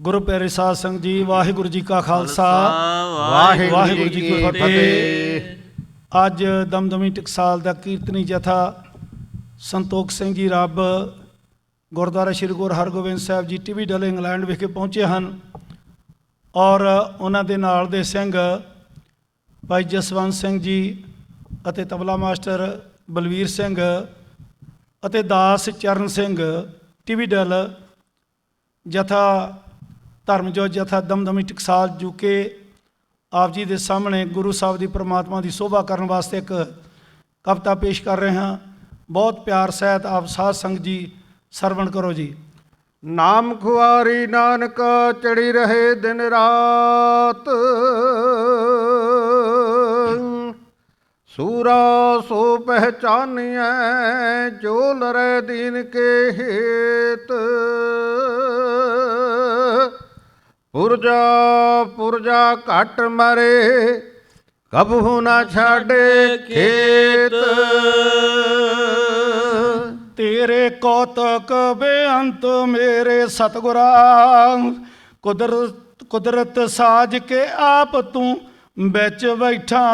ਗੁਰੂ ਪਿਆਰੇ ਸਾਧ ਸੰਗਤ ਜੀ ਵਾਹਿਗੁਰੂ ਜੀ ਕਾ ਖਾਲਸਾ। ਵਾਹਿਗੁਰੂ ਜੀ ਕੀ ਫਤਿਹ। ਅੱਜ ਦਮਦਮੀ ਟਕਸਾਲ ਦਾ ਕੀਰਤਨੀ ਜਥਾ ਸੰਤੋਖ ਸਿੰਘ ਜੀ ਰੱਬ ਗੁਰਦੁਆਰਾ ਸ੍ਰੀ ਗੁਰੂ ਹਰਗੋਬਿੰਦ ਸਾਹਿਬ ਜੀ ਟੀਵੀ ਡਲ ਇੰਗਲੈਂਡ ਵਿਖੇ ਪਹੁੰਚੇ ਹਨ ਔਰ ਉਹਨਾਂ ਦੇ ਨਾਲ ਦੇ ਸਿੰਘ ਭਾਈ ਜਸਵੰਤ ਸਿੰਘ ਜੀ ਅਤੇ ਤਬਲਾ ਮਾਸਟਰ ਬਲਵੀਰ ਸਿੰਘ ਅਤੇ ਦਾਸ ਚਰਨ ਸਿੰਘ ਟੀਵੀ ਡਲ ਜਥਾ ਧਰਮਜੋਤ ਜਥਾ ਦਮਦਮੀ ਟਕਸਾਲ ਜੁਕੇ ਆਪ ਜੀ ਦੇ ਸਾਹਮਣੇ ਗੁਰੂ ਸਾਹਿਬ ਦੀ ਪ੍ਰਮਾਤਮਾ ਦੀ ਸੋਭਾ ਕਰਨ ਵਾਸਤੇ ਇੱਕ ਕਵਿਤਾ ਪੇਸ਼ ਕਰ ਰਹੇ ਹਾਂ। ਬਹੁਤ ਪਿਆਰ ਸਹਿਤ ਆਪ ਸਾਧ ਸੰਗਤ ਜੀ ਸਰਵਣ ਕਰੋ ਜੀ। ਨਾਮ ਖੁਆਰੀ ਨਾਨਕ ਚੜੀ ਰਹੇ ਦਿਨ ਰਾਤ। ਸੂਰਾ ਸੋ ਪਹਿਚਾਨੀਐ, ਜੋ ਲਰੇ ਦੀਨ ਕੇ ਹੇਤ। ਪੁਰਜਾ ਪੁਰਜਾ ਘਟ ਮਰੇ, ਕਬਹੂ ਨਾ ਛਾੜੇ ਖੇਤ। ਤੇਰੇ ਕੌਤਕ ਬੇਅੰਤ ਮੇਰੇ ਸਤਿਗੁਰਾ, ਕੁਦਰਤ ਕੁਦਰਤ ਸਾਜ ਕੇ ਆਪ ਤੂੰ ਵਿੱਚ ਬੈਠਾ।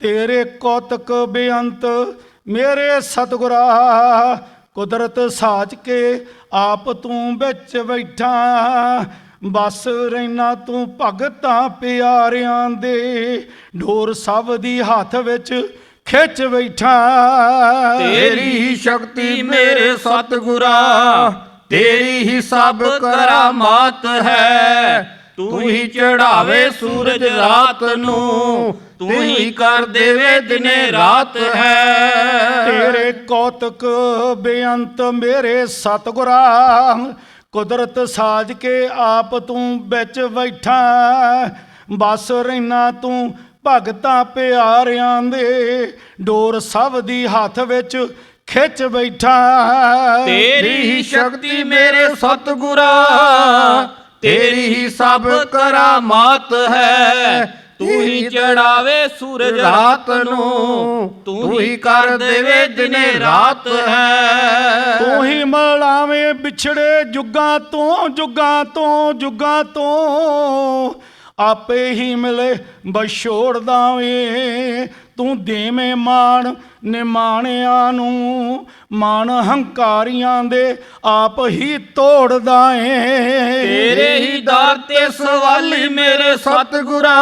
ਤੇਰੇ ਕੌਤਕ ਬੇਅੰਤ ਮੇਰੇ ਸਤਿਗੁਰਾ, ਕੁਦਰਤ ਸਾਜ ਕੇ ਆਪ ਤੂੰ ਵਿੱਚ ਬੈਠਾ। ਬਸ ਰਹਿਣਾ ਤੂੰ ਭਗਤਾਂ ਪਿਆਰਿਆਂ ਦੇ। ਢੋਰ ਸਭ ਦੀ ਹੱਥ ਵਿੱਚ ਖਿੱਚ ਬੈਠਾ। ਤੇਰੀ ਹੀ ਸ਼ਕਤੀ ਮੇਰੇ ਸਤਿਗੁਰਾ ਤੇਰੀ ਹੀ ਸਭ ਕਰਾਮਾਤ ਹੈ। ਤੂੰ ਹੀ ਚੜਾਵੇ ਸੂਰਜ ਰਾਤ ਨੂੰ ਤੂੰ ਹੀ ਕਰ ਦੇਵੇ ਦਿਨੇ ਰਾਤ ਹੈ। ਤੇਰੇ ਕੌਤਕ ਬੇਅੰਤ ਮੇਰੇ ਸਤਿਗੁਰਾ ਕੁਦਰਤ ਸਾਜ ਕੇ ਆਪ ਤੂੰ ਵਿੱਚ ਬੈਠਾ ਬਸ ਰਹਿਣਾ ਤੂੰ ਭਗਤਾਂ ਪਿਆਰਿਆਂ ਦੇ ਡੋਰ ਸਭ ਦੀ ਹੱਥ ਵਿੱਚ ਖਿੱਚ ਬੈਠਾ ਤੇਰੀ ਹੀ ਸ਼ਕਤੀ ਮੇਰੇ ਸਤਿਗੁਰਾ, ਤੇਰੀ ਹੀ ਸਭ ਕਰਾਮਾਤ ਹੈ। ਤੂੰ ਹੀ ਚੜਾਵੇ ਸੂਰਜ ਰਾਤ ਨੂੰ ਤੂੰ ਹੀ ਕਰ ਦੇਵੇ ਦਿਨੇ ਰਾਤ ਹੈ। ਤੂੰ ਹੀ ਮਲਾਵੇਂ ਵਿਛੜੇ ਜੁਗਾਂ ਤੋਂ ਜੁਗਾਂ ਤੋਂ ਜੁਗਾਂ ਤੋਂ। ਆਪੇ ਹੀ ਮਿਲੇ ਬਛੋੜਦਾ ਵੇ ਤੂੰ ਦੇਵੇਂ ਮਾਣ ਨਿਮਾਣਿਆਂ ਨੂੰ ਮਾਣ ਹੰਕਾਰੀਆਂ ਦੇ ਆਪ ਹੀ ਤੋੜਦਾ ਏ ਤੇਰੇ ਹੀ ਦਰ ਤੇ ਸਵਾਲੀ ਮੇਰੇ ਸਤਿਗੁਰਾ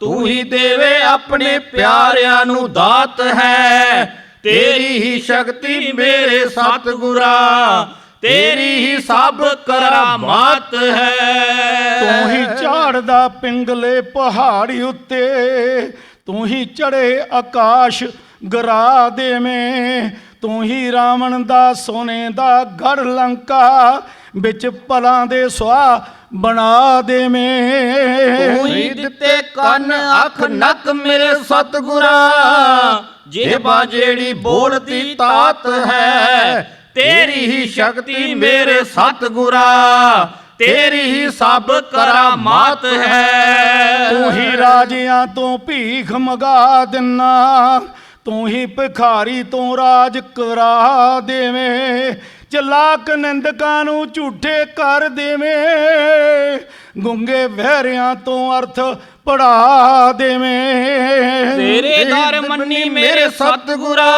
ਤੂੰ ਹੀ ਦੇਵੇ ਆਪਣੇ ਪਿਆਰਿਆਂ ਨੂੰ ਦਾਤ ਹੈ। ਤੇਰੀ ਹੀ ਸ਼ਕਤੀ ਮੇਰੇ ਸਤਿਗੁਰਾ ਤੇਰੀ ਹੀ ਸਭ ਕਰਾਮਾਤ ਹੈ। ਤੂੰ ਹੀ ਝਾੜਦਾ ਪਿੰਗਲੇ ਪਹਾੜੀ ਉੱਤੇ ਤੂੰ ਹੀ ਚੜੇ ਆਕਾਸ਼ ਗਰਾ ਦੇਵੇਂ, ਤੂੰ ਹੀ ਰਾਵਣ ਦਾ ਸੋਨੇ ਦਾ ਗੜ ਲੰਕਾ ਵਿੱਚ ਪਲਾਂ ਦੇ ਸੁਆ ਬਣਾ ਦੇਵੇਂ। ਤੂੰ ਹੀ ਦਿੱਤੇ ਕੰਨ, ਅੱਖ, ਨੱਕ ਮੇਰੇ ਸਤਿਗੁਰਾ ਜੇਬਾ ਜਿਹੜੀ ਬੋਲਦੀ ਤਾਤ ਹੈ, ਤੇਰੀ ਹੀ ਸ਼ਕਤੀ ਮੇਰੇ ਸਤਿਗੁਰਾ। ਤੇਰੀ ਹੀ ਸਭ ਕਰਾਮਾਤ ਹੈ। ਤੂੰ ਹੀ ਰਾਜਿਆਂ ਤੋਂ ਭੀਖ ਮਗਾ ਦਿਨਾ ਤੂੰ ਹੀ ਭਿਖਾਰੀ ਤੋਂ ਰਾਜ ਕਰਾ ਦੇਵੇਂ ਚਲਾਕ ਨਿੰਦਕਾਂ ਨੂੰ ਝੂਠੇ ਕਰ ਦੇਵੇਂ ਗੁੰਗੇ ਵਹਿਰਿਆਂ ਤੋਂ ਅਰਥ ਪੜਾ ਦੇਵੇਂ। ਤੇਰੇ ਦਰ ਮੰਨੀ ਮੇਰੇ ਸਤਿਗੁਰਾ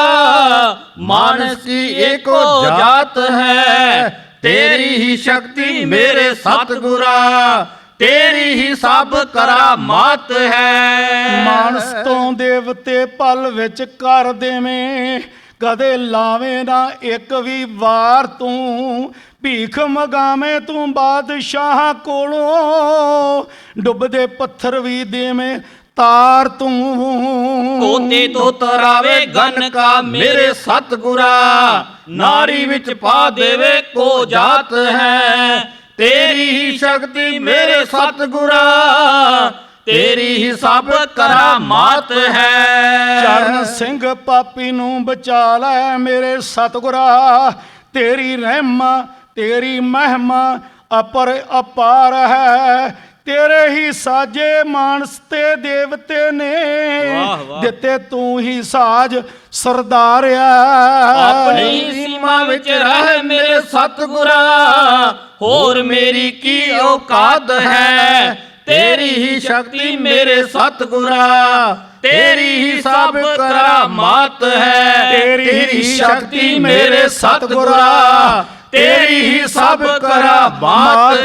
ਮਾਨਸ ਕੀ ਏਕੋ ਜਾਤ ਹੈ। ਤੇਰੀ ਹੀ ਸ਼ਕਤੀ ਮੇਰੇ ਸਤਿਗੁਰਾ, ਤੇਰੀ ਹੀ ਸਭ ਕਰਾਮਾਤ ਹੈ। ਮਾਨਸ ਤੋਂ ਦੇਵਤੇ ਪਲ ਵਿੱਚ ਕਰ ਦੇਵੇਂ, ਕਦੇ ਲਾਵੇਂ ਨਾ ਇੱਕ ਵੀ ਵਾਰ ਤੂੰ। ਭੀਖ ਮਗਾਵੇਂ ਤੂੰ ਬਾਦਸ਼ਾਹ ਕੋਲੋਂ, ਡੁੱਬਦੇ ਪੱਥਰ ਵੀ ਦੇਵੇਂ ਤਾਰ ਤੂੰ। ਕੋਤੇ ਤੋਂ ਤਰਾਵੇ ਗਨ ਕਾ ਮੇਰੇ ਸਤਿਗੁਰਾ ਨਾਰੀ ਵਿੱਚ ਪਾ ਦੇਵੇ ਕੋ ਜਾਤ ਹੈ। ਤੇਰੀ ਹੀ ਸ਼ਕਤੀ ਮੇਰੇ ਸਤਿਗੁਰਾ ਤੇਰੀ ਹੀ ਸਭ ਕਰਾਮਾਤ ਹੈ। ਚਰਨ ਸਿੰਘ ਪਾਪੀ ਨੂੰ ਬਚਾ ਲੈ ਮੇਰੇ ਸਤਿਗੁਰਾ ਤੇਰੀ ਰਹਿਮਾ ਤੇਰੀ ਮਹਿਮਾ ਅਪਰ ਅਪਾਰ ਹੈ। ਤੇਰੇ ਹੀ ਸਾਜੇ ਮਾਨਸ ਤੇ ਦੇਵਤੇ ਨੇ। ਦਿੱਤੇ ਤੂੰ ਹੀ ਸਾਜ ਸਰਦਾਰਿਆ ਆਪਣੀ ਸੀਮਾ ਵਿੱਚ ਰਹਿ ਮੇਰੇ ਸਤਿਗੁਰਾ ਹੋਰ ਮੇਰੀ ਕੀ ਔਕਾਤ ਹੈ? ਤੇਰੀ ਹੀ ਸ਼ਕਤੀ ਮੇਰੇ ਸਤਿਗੁਰਾ ਤੇਰੀ ਹੀ ਸਭ ਕਰਾਮਾਤ ਹੈ। ਤੇਰੀ ਹੀ ਸ਼ਕਤੀ ਮੇਰੇ ਸਤਿਗੁਰਾ ਤੇਰੀ ਹੀ ਸਭ ਕਰਾਮਾਤ